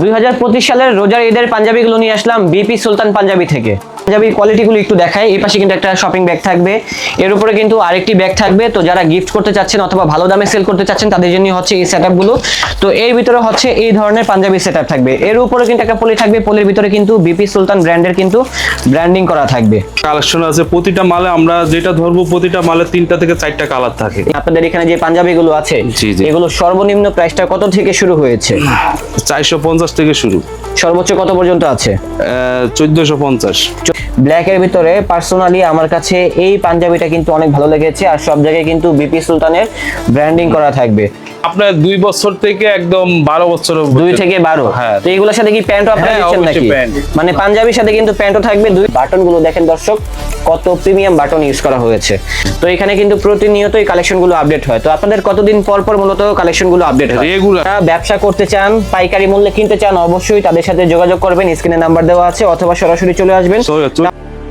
দুই হাজার পঁচিশ সালের রোজার ঈদের পাঞ্জাবিগুলো নিয়ে আসলাম বিপি সুলতান পাঞ্জাবি থেকে। পাঞ্জাবির কোয়ালিটিগুলো একটু দেখাই। এই পাশে কিন্তু একটা শপিং ব্যাগ থাকবে। এর উপরে কিন্তু আরেকটি ব্যাগ থাকবে। তো যারা গিফট করতে চাচ্ছেন অথবা ভালো দামে সেল করতে চাচ্ছেন তাদের জন্য হচ্ছে এই সেটআপগুলো তো এর ভিতরে হচ্ছে এই ধরনের পাঞ্জাবি সেটআপ থাকবে। এর উপরে কিন্তু একটা পলি থাকবে। পলির ভিতরে কিন্তু বিপি সুলতান ব্র্যান্ডের কিন্তু ব্র্যান্ডিং করা থাকবে। কালেকশন আছে প্রতিটা মালে আমরা যেটা ধরবো প্রতিটা মালে তিনটা থেকে চারটা কালার থাকে। আপনাদের এখানে যে পাঞ্জাবিগুলো আছে। এগুলো সর্বনিম্ন প্রাইসটা কত থেকে শুরু হয়েছে? চারশো পঞ্চাশ থেকে শুরু। সর্বোচ্চ কত পর্যন্ত আছে? চোদ্দশো পঞ্চাশ। ব্ল্যাকের ভিতরে পার্সোনালি আমার কাছে এই পাঞ্জাবিটা কিন্তু অনেক ভালো লেগেছে আর সব জায়গায় কিন্তু বিপি সুলতানের ব্র্যান্ডিং করা থাকবে। আপনার দুই বছর থেকে একদম বারো বছর দুই থেকে বারো? হ্যাঁ। তো এইগুলোর সাথে কি প্যান্টও আপনারা দিচ্ছেন নাকি? মানে পাঞ্জাবির সাথে কিন্তু প্যান্টও থাকবে দুই বাটনগুলো দেখেন দর্শক কত প্রিমিয়াম বাটন ইউজ করা হয়েছে। তো এখানে কিন্তু প্রতিনিয়তই কালেকশনগুলো আপডেট হয়। তো আপনাদের কতদিন পর পর মূলত কালেকশনগুলো আপডেট হয়। যারা ব্যবসা করতে চান পাইকারি মূল্যে কিনতে চান অবশ্যই তাদের সাথে যোগাযোগ করবেন। স্ক্রিনে নাম্বার দেওয়া আছে অথবা সরাসরি চলে আসবেন। claro.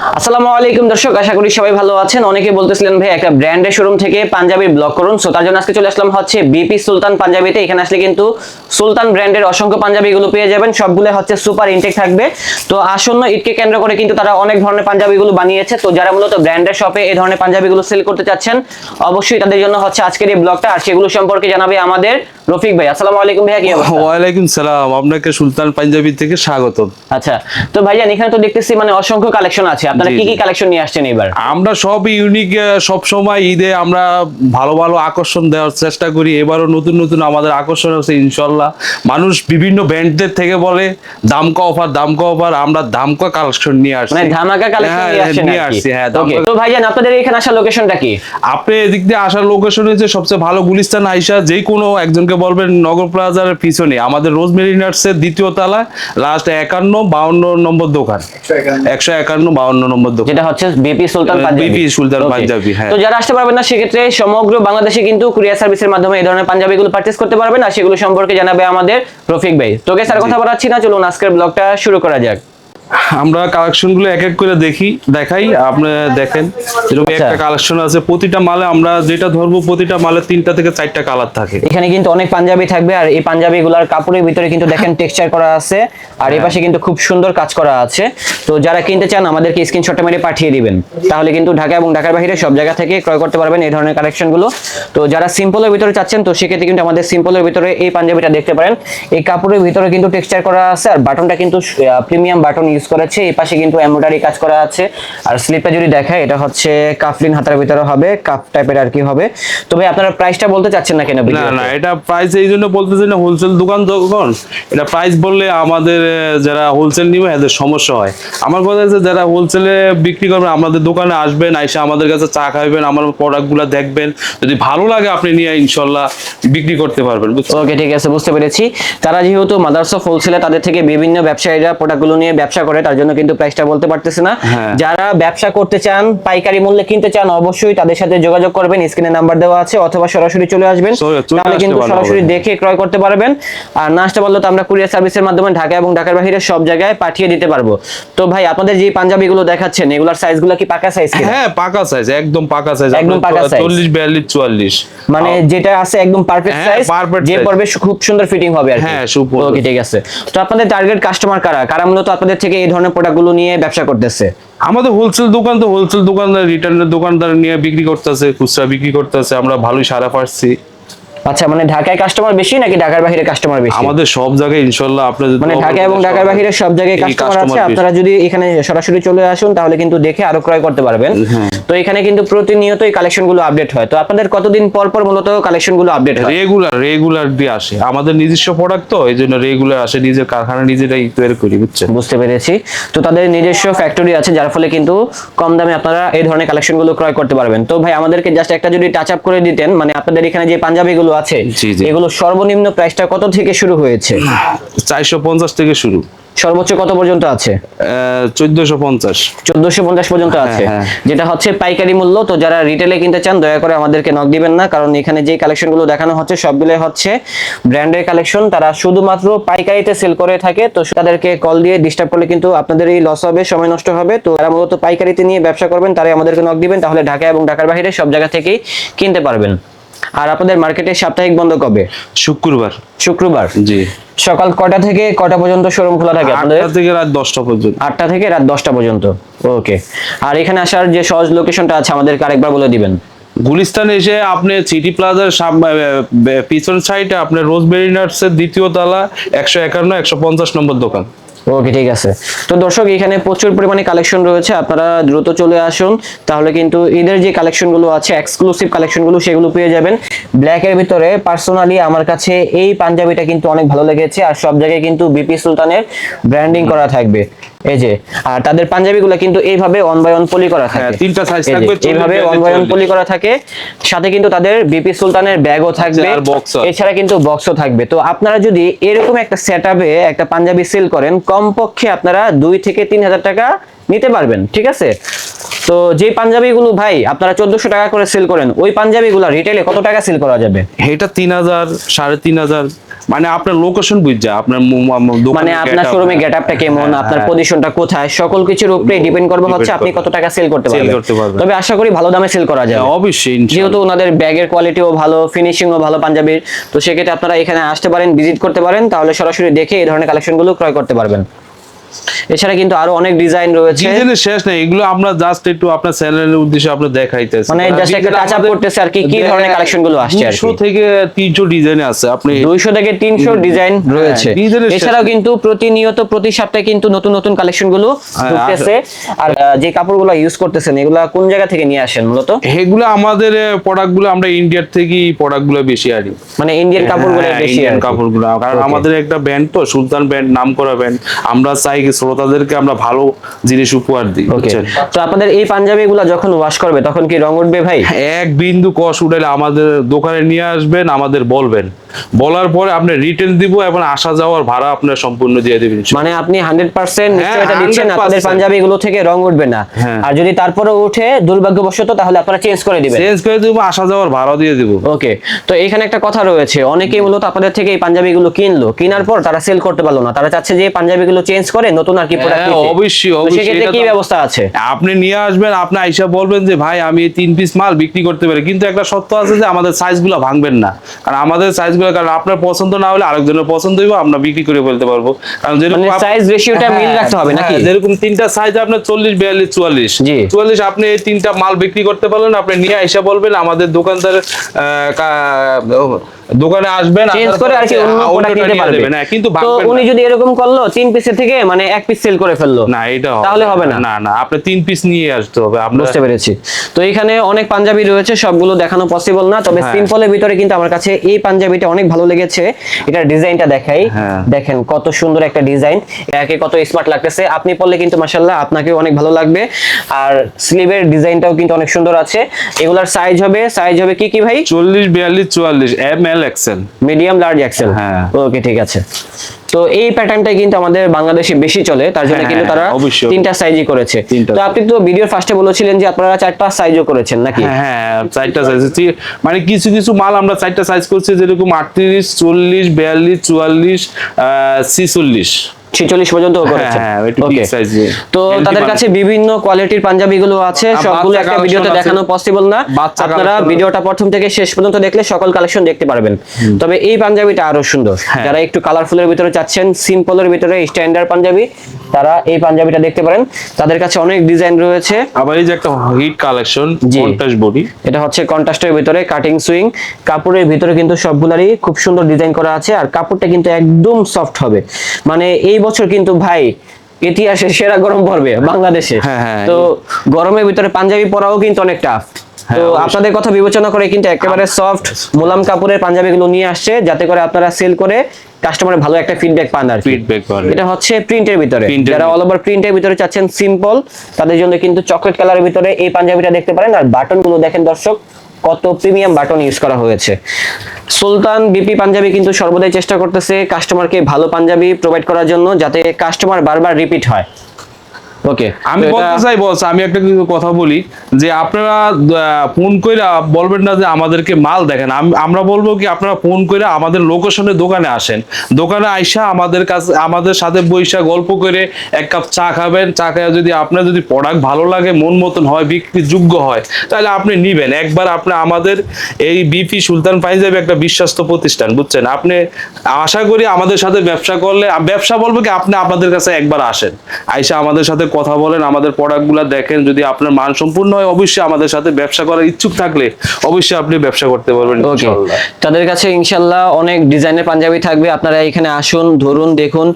আসসালামু আলাইকুম দর্শক আশা করি সবাই ভালো আছেন। অনেকে বলতেছিলেন ভাই একটা ব্র্যান্ডের শোরুম থেকে পাঞ্জাবির ব্লগ করুন। সো তার জন্য আজকে চলে আসলাম হচ্ছে বিপি সুলতান পাঞ্জাবিতে। এখানে আসলে কিন্তু সুলতান ব্র্যান্ডের অসংখ্য পাঞ্জাবিগুলো পেয়ে যাবেন। সবগুলো হচ্ছে সুপার ইনটেক থাকবে। তো আসন্ন ঈদকে কেন্দ্র করে কিন্তু তারা অনেক ধরনের পাঞ্জাবিগুলো বানিয়েছে। তো যারা মূলত ব্র্যান্ডের শপে এই ধরনের পাঞ্জাবিগুলো সেল করতে চাচ্ছেন অবশ্যই তাদের জন্য হচ্ছে আজকের এই ব্লগটা আর সেগুলো সম্পর্কে জানাবে আমাদের রফিক ভাই। আসসালামু আলাইকুম ভাইয়া কি অবস্থা? ওয়ালাইকুম সালাম। আপনাকে সুলতান পাঞ্জাবি থেকে স্বাগত আচ্ছা তো ভাইজান এখানে তো দেখতেছি মানে অসংখ্য কালেকশন আছে। আপনারা কি কি কালেকশন নিয়ে আসছেন এবার? আমরা সব ইউনিক সব সময় ঈদে আমরা ভালো ভালো আকর্ষণ দেওয়ার চেষ্টা করি। এবারও নতুন নতুন আমাদের আকর্ষণ আছে ইনশাল্লাহ। মানুষ বিভিন্ন ব্র্যান্ডদের থেকে বলে দাম কা অফার দাম কা অফার আমরা দাম কা কালেকশন নিয়ে আসছি। মানে ধামাকা কালেকশন হ্যাঁ, নিয়ে? আসছি হ্যাঁ তো ভাইজান আপনাদের এখানে আসার লোকেশনটা কি? আপনি এদিক দিয়ে আসার লোকেশন হচ্ছে সবচেয়ে ভালো গুলিস্তান আইসা যে কোনো একজনকে বলবেন নগর প্লাজার পিছনে। আমাদের রোজ মেরিনার্সের দ্বিতীয় তলায় লাস্ট একান্ন বাউন্ন নম্বর দোকান। একশো একান্ন বাউন্ন নম্বর দোকান। যেটা হচ্ছে বিপি সুলতান. পাঞ্জাবি, হ্যাঁ। তো যারা আসতে পারবেন না সেক্ষেত্রে সমগ্র বাংলাদেশে কিন্তু কুরিয়ার সার্ভিসের মাধ্যমে এই ধরনের পাঞ্জাবিগুলো করতে পারবেন আর সেগুলো সম্পর্কে জানাবে আমাদের রফিক ভাই। তোকে স্যার কথা বলাচ্ছি না চলুন আজকের ব্লগটা শুরু করা যাক। আমরা কালেকশনগুলো এক এক করে দেখি দেখাই আপনি দেখেন এরকম আচ্ছা। একটা কালেকশন আছে প্রতিটা মালে আমরা যেটা ধরবো প্রতিটা মালে তিনটা থেকে চারটা কালার থাকে। এখানে কিন্তু অনেক পাঞ্জাবি থাকবে আর এই পাঞ্জাবিগুলোর কাপড়ের ভিতরে কিন্তু দেখেন টেক্সচার করা আছে আর এই পাশে কিন্তু খুব সুন্দর কাজ করা আছে। তো যারা কিনতে চান আমাদেরকে স্ক্রিনশটটা মেরে পাঠিয়ে দিবেন। তাহলে কিন্তু ঢাকা এবং ঢাকার বাইরে সব জায়গা থেকে ক্রয় করতে পারবেন এই ধরনের কালেকশনগুলো। তো যারা সিম্পলের ভিতরে চাচ্ছেন তো সেক্ষেত্রে কিন্তু আমাদের সিম্পলের ভিতরে এই পাঞ্জাবিটা দেখতে পারেন। এই কাপড়ের ভিতরে কিন্তু টেক্সচার করা আছে আর বাটনটা কিন্তু প্রিমিয়াম বাটন ইউজ করেছে এই পাশে কিন্তু এমব্রয়ডারি কাজ করা আছে। আর স্লিপে যদি দেখায় এটা হচ্ছে কাফলিন হাতার ভিতরে হবে কাফ টাইপের আর কি হবে। তো ভাই আপনারা প্রাইসটা বলতে চাচ্ছেন না কেন না না এটা প্রাইস এই জন্য বলতেছি না হোলসেল দোকান যখন এটা প্রাইস বললে আমাদের যারা হোলসেল নিবে এদের সমস্যা হয়। আমার কথা হচ্ছে যারা হোলসেলে বিক্রি করবেন আমাদের দোকানে আসবেন এসে আমাদের কাছে চা খাইবেন আমার প্রোডাক্টগুলো দেখবেন। যদি ভালো লাগে আপনি নিয়ে ইনশাল্লাহ বিক্রি করতে পারবেন ওকে ঠিক আছে বুঝতে পেরেছি। তারা যেহেতু মাদার্স অফ হোলসেলে তাদের থেকে বিভিন্ন ব্যবসায়ীরা প্রোডাক্টগুলো নিয়ে ব্যবসা করে তার জন্য কিন্তু প্রাইসটা বলতে পারতেছে না। হ্যাঁ। যারা ব্যবসা করতে চান পাইকারি মূল্যে কিনতে চান অবশ্যই তাদের সাথে যোগাযোগ করবেন। স্ক্রিনে নাম্বার দেওয়া আছে অথবা সরাসরি চলে আসবেন। তাহলে কিন্তু সরাসরি দেখে ক্রয় করতে পারবেন। আর না আসতে পারলে তো আমরা কুরিয়ার সার্ভিসের মাধ্যমে ঢাকা এবং ঢাকার বাইরে সব জায়গায় পাঠিয়ে দিতে পারব। তো ভাই আপনাদের যে পাঞ্জাবিগুলো দেখাচ্ছেন এগুলার সাইজগুলো কি পাকা সাইজ হ্যাঁ পাকা সাইজ একদম পাকা সাইজ একদম পাকা size। চল্লিশ বিয়াল্লিশ চুয়াল্লিশ। মানে যেটা আছে একদম পারফেক্ট হ্যাঁ, সাইজ যে। পড়বে খুব সুন্দর ফিটিং হবে আর হ্যাঁ, সুন্দর। ওকে ঠিক আছে। তো আপনাদের টার্গেট কাস্টমার কারা? কারা মূলত আপনাদের থেকে এই ধরনের প্রোডাক্টগুলো নিয়ে ব্যবসা করতেছে? আমাদের হোলসেল দোকান তো হোলসেল দোকানদার রিটার্নের দোকানদার নিয়ে বিক্রি করতেছে, খুচরা বিক্রি করতেছে, আমরা ভালোই সারা পাচ্ছি। আচ্ছা মানে ঢাকায় কাস্টমার বেশি নাকি ঢাকার বাইরে কাস্টমার বেশি? আমাদের সব জায়গায় ইনশাল্লাহ আপনি যদি মানে ঢাকা এবং ঢাকার বাইরে সব জায়গায় কাস্টমার আছে আপনারা যদি এখানে সরাসরি চলে আসুন তাহলে কিন্তু দেখে আরও ক্রয় করতে পারবেন। তো এখানে কিন্তু প্রতিনিয়তই কালেকশনগুলো আপডেট হয়। তো আপনাদের কতদিন পর পর মূলত কালেকশনগুলো আপডেট হয়? রেগুলার রেগুলার দিয়ে আসে। আমাদের নিজস্ব প্রোডাক্ট তো এই জন্য রেগুলার আসে নিজের কারখানা নিজেরাই তৈরি করি বুঝছেন? বুঝতে পেরেছি। তো তাদের নিজস্ব ফ্যাক্টরি আছে যার ফলে কিন্তু কম দামে আপনারা এই ধরনের কালেকশনগুলো ক্রয় করতে পারবেন। তো ভাই আমাদেরকে জাস্ট একটা যদি টাচ আপ করে দিতেন মানে আপনাদের এখানে যে পাঞ্জাবি গুলো আছে। এগুলো সর্বনিম্ন প্রাইসটা কত থেকে শুরু হয়েছে? চারশো পঞ্চাশ থেকে শুরু। সর্বোচ্চ কত পর্যন্ত আছে? চোদ্দশো পঞ্চাশ। চোদ্দশো পঞ্চাশ পর্যন্ত আছে হ্যাঁ। যেটা হচ্ছে পাইকারি মূল্য। তো যারা রিটেলে কিনতে চান দয়া করে আমাদেরকে নক দিবেন না কারণ এখানে যে কালেকশনগুলো দেখানো হচ্ছে সবগুলো হচ্ছে ব্র্যান্ডের কালেকশন তারা শুধুমাত্র পাইকারিতে সেল করে থাকে তো তাদেরকে কল দিয়ে ডিস্টার্ব করলে কিন্তু আপনাদের এই লস হবে সময় নষ্ট হবে। তো যারা মূলত পাইকারিতে নিয়ে ব্যবসা করবেন তারাই আমাদেরকে নক দিবেন তাহলে ঢাকা এবং ঢাকার বাইরে সব জায়গা থেকেই কিনতে পারবেন। আর আপনাদের মার্কেটে সাপ্তাহিক বন্ধ কবে? শুক্রবার। শুক্রবার? জি। সকাল কটা থেকে কটা পর্যন্ত শোরুম খোলা থাকে আপনাদের? আটটা থেকে রাত দশটা পর্যন্ত। আটটা থেকে রাত দশটা পর্যন্ত। ওকে আর এখানে আসার যে সহজ লোকেশনটা আছে আমাদেরকে আরেকবার বলে দিবেন। গুলিস্তান এসে আপনি সিটি প্লাজার পিছন সাইডে আপনার রোজবেরি নার্সের দ্বিতীয় তলা একশো একান্ন একশো পঞ্চাশ নম্বর দোকান। ওকে, ঠিক আছে। তো দর্শক, এখানে প্রচুর পরিমাণে কালেকশন রয়েছে, আপনারা দ্রুত চলে আসুন। তাহলে কিন্তু এদের যে কালেকশনগুলো আছে এক্সক্লুসিভ কালেকশনগুলো সেগুলো পেয়ে যাবেন। ব্ল্যাকের ভিতরে পার্সোনালি আমার কাছে এই পাঞ্জাবিটা কিন্তু অনেক ভালো লেগেছে, আর সব জায়গায় কিন্তু বিপি সুলতানের ব্র্যান্ডিং করা থাকবে। এই যে আর তাদের পাঞ্জাবিগুলো কিন্তু এইভাবে ওয়ান বাই ওয়ান পলি করা থাকে। হ্যাঁ, তিনটা যে, থাকবে, এইভাবে ওয়ান বাই ওয়ান পলি করা থাকে। সাথে কিন্তু তাদের বিপি সুলতানের ব্যাগও থাকবে। আর box ও এছাড়া কিন্তু বক্সও থাকবে। তো আপনারা যদি এরকম একটা সেটআপে একটা পাঞ্জাবি সেল করেন কমপক্ষে আপনারা দুই থেকে তিন হাজার টাকা নিতে পারবেন ঠিক আছে? তো যে পাঞ্জাবিগুলো ভাই আপনারা চোদ্দশো টাকা করে সেল করেন ওই পাঞ্জাবিগুলো রিটেলে কত টাকা সেল করা যাবে? এটা তিন হাজার সাড়ে তিন হাজার মানে আপনার লোকেশন বুঝছে আপনার মানে আপনার শোরুমে গেটআপটা কেমন হ্যাঁ, আপনার হ্যাঁ। পজিশনটা কোথায়? সকল কিছুর উপরে ডিপেন্ড করবে হচ্ছে আপনি কত টাকা সেল করতে পারবেন। তবে আশা করি ভালো দামে সেল করা যাবে। হ্যাঁ, অবশ্যই যেহেতু ওনাদের ব্যাগের কোয়ালিটিও ভালো ফিনিশিংও ভালো পাঞ্জাবির তো সেক্ষেত্রে আপনারা এখানে আসতে পারেন ভিজিট করতে পারেন তাহলে সরাসরি দেখে এই ধরনের কালেকশনগুলো ক্রয় করতে পারবেন। এছাড়া কিন্তু আরও অনেক ডিজাইন রয়েছে। ডিজাইনের শেষ নেই এগুলো আমরা জাস্ট একটু আপনার চ্যানেলের উদ্দেশ্যে আপনার দেখাইতেছি। মানে just একটা touch up করতেছে আর কি, কি ধরনের collection গুলো আসছে আর কি। 200 থেকে তিনশো ডিজাইন আছে আপনি দুইশো থেকে তিনশো ডিজাইন রয়েছে। এছাড়াও কিন্তু প্রতিনিয়ত প্রতি সপ্তাহে কিন্তু নতুন নতুন কালেকশনগুলো হ্যাঁ, ঢুকতেছে। আর যে কাপড়গুলো ইউজ করতেছেন এগুলা কোন জায়গা থেকে নিয়ে আসেন মূলত? এগুলো আমাদের প্রোডাক্টগুলো আমরা ইন্ডিয়ার থেকেই প্রোডাক্টগুলো বেশি আনি। মানে ইন্ডিয়ান কাপড়গুলো হ্যাঁ, বেশি ইন্ডিয়ান আর কাপড়গুলো। কারণ আমাদের একটা ব্যান্ড তো সুলতান ব্যান্ড নাম করা ব্যান্ড আমরা চাই শ্রোতাদেরকে আমরা ভালো জিনিস উপহার দিই তো আপনাদের এই পাঞ্জাবিগুলো যখন ওয়াশ করবে তখন কি রং উঠবে ভাই? এক বিন্দু কষ উঠালে আমাদের দোকানে নিয়ে আসবেন আমাদের বলবেন। বলার পরে আপনি রিটেল দিব এবং আসা যাওয়ার ভাড়া আপনার সম্পূর্ণ দিয়ে দেবেন মানে আপনি হান্ড্রেড পার্সেন্ট নিশ্চয়তা হ্যাঁ, দিচ্ছেন আপনাদের পাঞ্জাবি গুলো থেকে রং উঠবে না। হ্যাঁ। আর যদি তারপরে উঠে দুর্ভাগ্যবশত তাহলে আপনারা চেঞ্জ করে দিবেন। চেঞ্জ করে দিব আসা যাওয়ার ভাড়া দিয়ে দিব। ওকে তো এখানে একটা কথা রয়েছে অনেকেই মূলত আপনাদের থেকে এই পাঞ্জাবি গুলো কিনলো কেনার পর তারা সেল করতে পারল না। তারা চাচ্ছে যে পাঞ্জাবি গুলো চেঞ্জ করে নতুন আর কি প্রোডাক্ট হ্যাঁ, অবশ্যই, অবশ্যই, কি ব্যবস্থা আছে? আপনি নিয়ে আসবেন আপনি আইসা বলবেন যে ভাই আমি এই তিন পিস মাল বিক্রি করতে পারি। কিন্তু একটা সত্য আছে যে আমাদের সাইজগুলো ভাঙবেন না। কারণ আমাদের সাইজগুলো কারণ আপনার পছন্দ না হলে আরেকজনের পছন্দ হইব আমরা বিক্রি করে ফেলতে পারব। কারণ যেরকম মানে আপ- size মিল হ্যাঁ, রাখতে হবে নাকি? হ্যাঁ, যেরকম তিনটা সাইজ আপনার চল্লিশ বিয়াল্লিশ চুয়াল্লিশ। জি। চুয়াল্লিশ আপনি এই তিনটা মাল বিক্রি করতে পারলেন আপনি নিয়ে আইসা বলবেন আমাদের দোকানদার দোকানে আসবেন চেঞ্জ করে আর কি অন্য হ্যাঁ, প্রোডাক্ট নিতে নিয়ে পারবে। দেবেন, হ্যাঁ, কিন্তু উনি যদি এরকম করল তিন পিসের থেকে মানে এক পিস সেল করে ফেলল। না এটা তাহলে হবে না? না না আপনি তিন পিস নিয়ে আসতে হবে আপনার বুঝতে পেরেছি। তো এখানে অনেক পাঞ্জাবি রয়েছে সবগুলো দেখানো পসিবল না। তবে হ্যাঁ। সিম্পলের ভিতরে কিন্তু আমার কাছে এই পাঞ্জাবিটা অনেক ভালো লেগেছে। এটার ডিজাইনটা দেখাই। হ্যাঁ। দেখেন কত সুন্দর একটা ডিজাইন। একে কত স্মার্ট লাগতেছে। আপনি পরলে কিন্তু মাশাল্লাহ আপনাকেও অনেক ভালো লাগবে। আর স্লিভের ডিজাইনটাও কিন্তু অনেক সুন্দর আছে। এগুলার সাইজ হবে সাইজ হবে কি কি ভাই? চল্লিশ বিয়াল্লিশ চুয়াল্লিশ M L XL medium large XL হ্যাঁ। ওকে ঠিক আছে। তো এই প্যাটার্নটাই কিন্তু আমাদের বাংলাদেশে বেশি চলে তার জন্য হ্যাঁ, কিন্তু তারা হ্যাঁ, অবশ্যই। তিনটা সাইজই করেছে। তো আপনি তো ভিডিওর ফার্স্টে বলেছিলেন যে আপনারা চারটা সাইজও করেছেন নাকি? হ্যাঁ হ্যাঁ চারটা সাইজ মানে কিছু কিছু মাল আমরা চারটা সাইজ করছি যেরকম আটত্রিশ চল্লিশ বিয়াল্লিশ চুয়াল্লিশ ছিচল্লিশ। ছিচল্লিশ পর্যন্ত হ্যাঁ, করেছে। হ্যাঁ, একটু তো তাদের। কাছে বিভিন্ন কোয়ালিটির পাঞ্জাবি গুলো আছে সবগুলো একটা ভিডিওতে দেখানো পসিবল না। আপনারা ভিডিওটা প্রথম থেকে শেষ পর্যন্ত দেখলে সকল কালেকশন দেখতে পারবেন। তবে এই পাঞ্জাবিটা আরও সুন্দর। হ্যাঁ। যারা একটু কালারফুলের ভিতরে চাচ্ছেন সিম্পলের ভিতরে স্ট্যান্ডার্ড পাঞ্জাবি তারা এই পাঞ্জাবিটা দেখতে পারেন। তাদের কাছে অনেক ডিজাইন রয়েছে। আবার এই যে একটা হিট কালেকশন জি। কন্টাস বডি এটা হচ্ছে কন্ট্রাস্টের ভিতরে কাটিং সুইং কাপড়ের ভিতরে কিন্তু সবগুলারই খুব সুন্দর ডিজাইন করা আছে আর কাপড়টা কিন্তু একদম সফট হবে। মানে এই বছর কিন্তু ভাই ইতিহাসে সেরা গরম পড়বে বাংলাদেশে। হ্যাঁ, হ্যাঁ। তো গরমের ভিতরে পাঞ্জাবি পরাও কিন্তু অনেক টাফ তো হ্যাঁ, অবশ্যই। আপনাদের কথা বিবেচনা করে কিন্তু একেবারে সফট মোলাম পাঞ্জাবিগুলো নিয়ে আসছে যাতে করে আপনারা সেল করে কাস্টমারের ভালো একটা ফিডব্যাক পান আর ফিডব্যাক করে এটা হচ্ছে প্রিন্টের ভিতরে। যারা অল ওভার প্রিন্টের ভিতরে চাচ্ছেন সিম্পল তাদের জন্য কিন্তু চকলেট কালারের ভিতরে এই পাঞ্জাবিটা দেখতে পারেন। আর বাটনগুলো দেখেন দর্শক কত প্রিমিয়াম বাটন ইউজ করা হয়েছে। সুলতান বিপি পাঞ্জাবি কিন্তু সর্বদাই চেষ্টা করতেছে কাস্টমারকে ভালো পাঞ্জাবি প্রোভাইড করার জন্য যাতে কাস্টমার বারবার রিপিট হয়। ওকে আমি বলতে চাই বস আমি একটা কিন্তু কথা বলি যে আপনারা ফোন কইরা বলবেন না যে আমাদেরকে মাল দেখেন। আমরা বলব কি আপনারা ফোন কইরা আমাদের লোকেশনে দোকানে আসেন। দোকানে আইসা আমাদের কাছে আমাদের সাথে বইসা গল্প করে এক কাপ চা খাবেন। চা খাইয়া যদি আপনার যদি প্রোডাক্ট ভালো লাগে মন মতন হয় বিক্রি যোগ্য হয় তাহলে আপনি নিবেন। একবার আপনি আমাদের এই বিপি সুলতান পাঞ্জাবি একটা বিশ্বস্ত প্রতিষ্ঠান বুঝছেন? আপনি আশা করি আমাদের সাথে ব্যবসা করলে ব্যবসা বলব কি আপনি আমাদের কাছে একবার আসেন। আইসা আমাদের সাথে কথা বলেন আমাদের প্রোডাক্টগুলো দেখেন যদি আপনার মান সম্পূর্ণ হয় অবশ্যই আমাদের সাথে ব্যবসা করার ইচ্ছুক থাকলে অবশ্যই আপনি ব্যবসা করতে পারবেন। তাদের কাছে ইনশাল্লাহ অনেক ডিজাইনের পাঞ্জাবি থাকবে আপনারা এখানে আসুন ধরুন দেখুন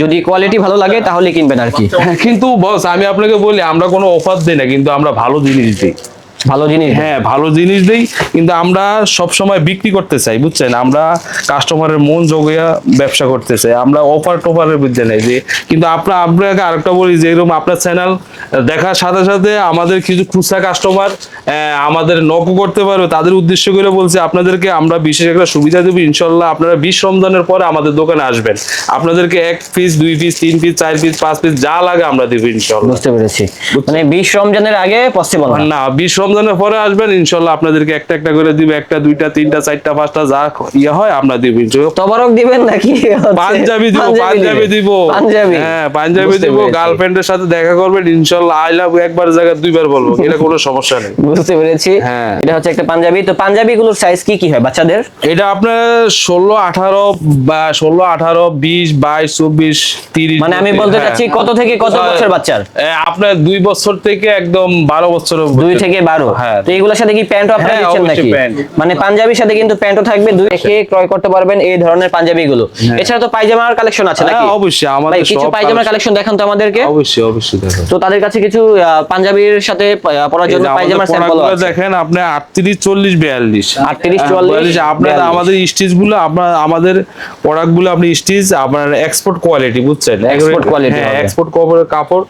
যদি কোয়ালিটি ভালো লাগে তাহলে কিনবেন আর কি। হ্যাঁ, কিন্তু বস আমি আপনাকে বলি আমরা কোনো অফার দিই না কিন্তু আমরা ভালো জিনিস দিই। ভালো জিনিস? হ্যাঁ ভালো জিনিস দিই কিন্তু আমরা সব সময় বিক্রি করতে চাই বুঝছেন? আমরা কাস্টমারের মন জোগিয়া ব্যবসা করতে চাই। আমরা অফার টফারের বিদ্যা নেই যে কিন্তু আপনার আপনাকে আরেকটা বলি যে এরকম আপনার চ্যানেল দেখার সাথে সাথে আমাদের কিছু খুচরা কাস্টমার আমাদের নকও করতে পারবে। তাদের উদ্দেশ্য করে বলছে আপনাদেরকে আমরা বিশেষ একটা সুবিধা দেবো ইনশাল্লাহ আপনারা বিশ রমজানের পরে আমাদের দোকানে আসবেন। আপনাদেরকে এক পিস দুই পিস তিন পিস চার পিস পাঁচ পিস যা লাগে আমরা দেবো ইনশাল্লাহ। বুঝতে পেরেছি। মানে বিশ রমজানের আগে পসিবল না? না বিশ রমজানের পরে আসবেন ইনশাল্লাহ আপনাদেরকে একটা একটা করে দিব একটা দুইটা তিনটা চারটা পাঁচটা যা ইয়ে হয় আমরা দিব। তবারক দিবেন নাকি? পাঞ্জাবি দিব পাঞ্জাবি দিব। পাঞ্জাবি। হ্যাঁ পাঞ্জাবি দিব। গার্লফ্রেন্ডের সাথে দেখা করবেন ইনশাল্লাহ আই লাভ একবার জায়গায় দুইবার বলব এটা কোনো সমস্যা নেই। বুঝতে পেরেছি। হ্যাঁ। এটা হচ্ছে একটা পাঞ্জাবি। তো পাঞ্জাবি গুলোর সাইজ কি কি হয় বাচ্চাদের? এটা আপনার ষোলো আঠারো বা ষোলো আঠারো বিশ বাইশ চব্বিশ তিরিশ মানে আমি বলতে হ্যাঁ। চাচ্ছি কত থেকে কত বছর বাচ্চার? আপনার দুই বছর থেকে একদম বারো বছর দুই থেকে। বারো হ্যাঁ। তো এগুলোর সাথে কি প্যান্টও আপনারা হ্যাঁ, দিচ্ছেন নাকি? মানে পাঞ্জাবির সাথে কিন্তু প্যান্টও থাকবে দুই থেকে ক্রয় করতে পারবেন এই ধরনের পাঞ্জাবি গুলো এছাড়া তো পায়জামার কালেকশন আছে নাকি? হ্যাঁ, অবশ্যই, আমাদের কিছু পায়জামার কালেকশন। দেখান তো আমাদেরকে। অবশ্যই অবশ্যই তো তাদের কাছে কিছু পাঞ্জাবির সাথে পরার জন্য পায়জামার স্যাম্পল আছে। দেখেন আপনি আটত্রিশ চল্লিশ বিয়াল্লিশ। 38, 44, আপনার 42 আমাদের স্টিচগুলো আপনার আমাদের প্রোডাক্টগুলো আপনি স্টিচ আপনার এক্সপোর্ট কোয়ালিটি বুঝছেন? এক্সপোর্ট কোয়ালিটি হ্যাঁ এক্সপোর্ট কাপড়ের কাপড়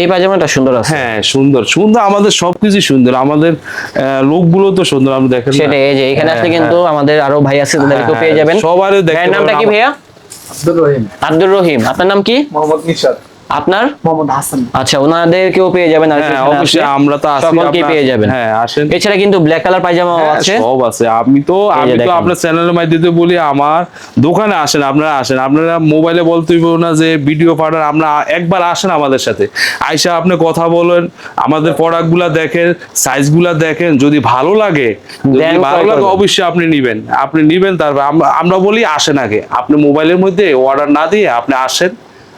এই পায়জামাটা সুন্দর আছে। হ্যাঁ সুন্দর সুন্দর আমাদের সবকিছু সুন্দর। আমাদের লোকগুলো তো সুন্দর আপনি দেখেন না? সেটাই এই যে এখানে হ্যাঁ, আসলে কিন্তু আমাদের আরও ভাই আছে তাদেরকেও হ্যাঁ, পেয়ে যাবেন। সবারে দেখেন নামটা কি ভাইয়া? আব্দুর রহিম। আব্দুর রহিম। আপনার নাম কি? মোহাম্মদ নিশাদ আপনার? মোহাম্মদ হাসান। আচ্ছা ওনাদেরকেও পেয়ে যাবেন আর হ্যাঁ অবশ্যই আমরা তো আছি সকলকে পেয়ে যাবেন। হ্যাঁ আসেন। এছাড়া কিন্তু ব্ল্যাক কালার পায়জামাও হ্যাঁ, আছে। সব আছে। আমি তো আমি তো। আপনার চ্যানেলের মাধ্যমে বলি আমার দোকানে আসেন আপনারা আসেন। আপনারা মোবাইলে বলতে হইব না যে ভিডিও পাঠান আমরা একবার আসেন আমাদের সাথে। আইসা আপনি কথা বলেন আমাদের প্রোডাক্টগুলা দেখেন সাইজগুলা দেখেন। যদি ভালো লাগে যদি ভালো লাগে অবশ্যই আপনি নিবেন। আপনি নিবেন তারপর আমরা বলি আসেন আগে। আপনি মোবাইলের মধ্যে অর্ডার না দিয়ে আপনি আসেন।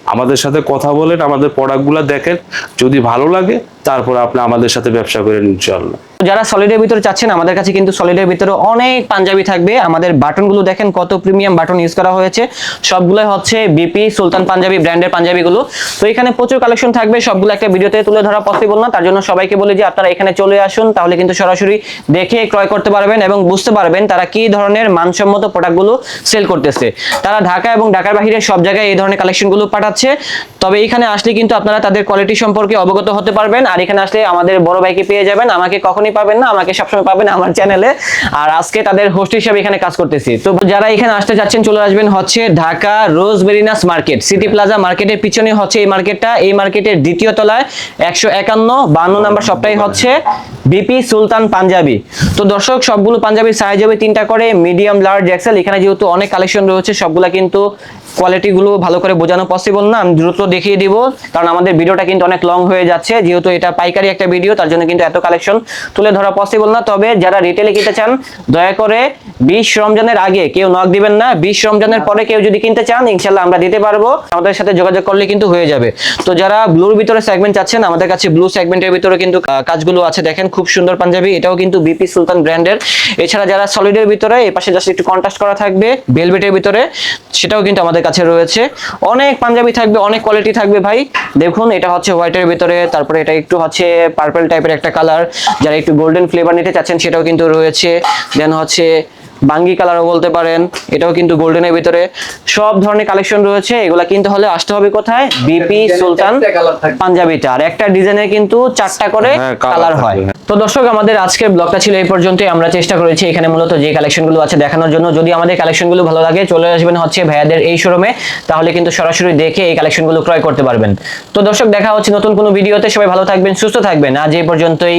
আমাদের সাথে কথা বলেন, আমাদের প্রোডাক্টগুলো দেখেন। যদি ভালো লাগে, তারপর আপনি আমাদের সাথে ব্যবসা করেন ইনশাল্লাহ যারা সলিডের ভিতরে চাচ্ছেন, আমাদের কাছে কিন্তু সলিডের ভিতরে অনেক পাঞ্জাবি থাকবে। আমাদের বাটনগুলো দেখেন কত প্রিমিয়াম বাটন ইউজ করা হয়েছে। সবগুলোই হচ্ছে বিপি সুলতান পাঞ্জাবি ব্র্যান্ডের পাঞ্জাবিগুলো। তো এখানে প্রচুর কালেকশন থাকবে, সবগুলো একটা ভিডিওতে তুলে ধরা পসিবল না। তার জন্য সবাইকে বলি যে, আপনারা এখানে চলে আসুন, তাহলে কিন্তু সরাসরি দেখে ক্রয় করতে পারবেন এবং বুঝতে পারবেন তারা কি ধরনের মানসম্মত প্রোডাক্টগুলো সেল করতেছে। তারা ঢাকা এবং ঢাকার বাইরে সব জায়গায় এই ধরনের কালেকশনগুলো পাঠাচ্ছে। তবে এখানে আসলে কিন্তু আপনারা তাদের কোয়ালিটি সম্পর্কে অবগত হতে পারবেন। আর এখানে আসলে আমাদের বড় ভাইকে পেয়ে যাবেন। আমাকে কখনই পাবেন না, আমাকে সবসময় পাবেন আমার চ্যানেলে আর আজকে তাদের হোস্ট হিসেবে এখানে কাজ করতেছি। তো যারা এখানে আসতে যাচ্ছেন চলে আসবেন হচ্ছে Dhaka Rose Marinas market. City Plaza মার্কেটের পিছনে হচ্ছে এই মার্কেটটা। এই মার্কেটের দ্বিতীয় তলায় একশো একান্ন, বান্ন নাম্বার সবটাই হচ্ছে বিপি সুলতান পাঞ্জাবি। তো দর্শক, সবগুলো পাঞ্জাবি সাইজ হবে তিনটা করে মিডিয়াম লার্জ এক্সেল এখানে যেহেতু অনেক কালেকশন রয়েছে, সবগুলা কিন্তু কোয়ালিটিগুলো ভালো করে বোঝানো পসিবল না। আমি দ্রুত দেখিয়ে দিব, কারণ আমাদের ভিডিওটা কিন্তু অনেক লং হয়ে যাচ্ছে। যেহেতু এটা পাইকারি একটা ভিডিও তার জন্য কিন্তু এত কালেকশন তুলে ধরা পসিবল না। তবে যারা রিটেলে কিনতে চান দয়া করে বিশ রমজানের আগে কেউ নক দিবেন না। বিশ রমজানের পরে কেউ যদি কিনতে চান ইনশাল্লাহ আমরা দিতে পারব। আমাদের সাথে যোগাযোগ করলে কিন্তু হয়ে যাবে। তো যারা ব্লুর ভিতরে সেগমেন্ট চাচ্ছেন আমাদের কাছে ব্লু সেগমেন্টের ভিতরে কিন্তু কাজগুলো আছে। দেখেন খুব সুন্দর পাঞ্জাবি। এটাও কিন্তু বিপি সুলতান ব্র্যান্ডের এছাড়া যারা সলিডের ভিতরে এই পাশে জাস্ট একটু কন্ট্রাস্ট করা থাকবে ভেলভেটের ভিতরে সেটাও কিন্তু আমাদের কাছে রয়েছে। অনেক পাঞ্জাবি থাকবে অনেক কোয়ালিটি থাকবে ভাই। দেখুন এটা হচ্ছে হোয়াইটের ভিতরে তারপরে এটা একটু হচ্ছে পার্পল টাইপের একটা কালার যারা একটু গোল্ডেন ফ্লেভার নিতে চাচ্ছেন সেটাও কিন্তু রয়েছে। দেন হচ্ছে বাঙ্গি কালারও বলতে পারেন এটাও কিন্তু গোল্ডেনের ভিতরে। সব ধরনের কালেকশন রয়েছে এগুলা কিনতে হলে আসতে হবে কোথায়? বিপি সুলতান পাঞ্জাবিটা। আর একটা ডিজাইনের কিন্তু চারটা করে হ্যাঁ, কালার হয়। হ্যাঁ। তো দর্শক আমাদের আজকের ব্লগটা ছিল এই পর্যন্তই। আমরা চেষ্টা করেছি এখানে মূলত যে কালেকশনগুলো আছে দেখানোর জন্য। যদি আমাদের কালেকশনগুলো ভালো লাগে চলে আসবেন হচ্ছে ভাইয়াদের এই শোরুমে তাহলে কিন্তু সরাসরি দেখে এই কালেকশনগুলো ক্রয় করতে পারবেন। তো দর্শক দেখা হচ্ছে নতুন কোনো ভিডিওতে সবাই ভালো থাকবেন সুস্থ থাকবেন। আজ এই পর্যন্তই।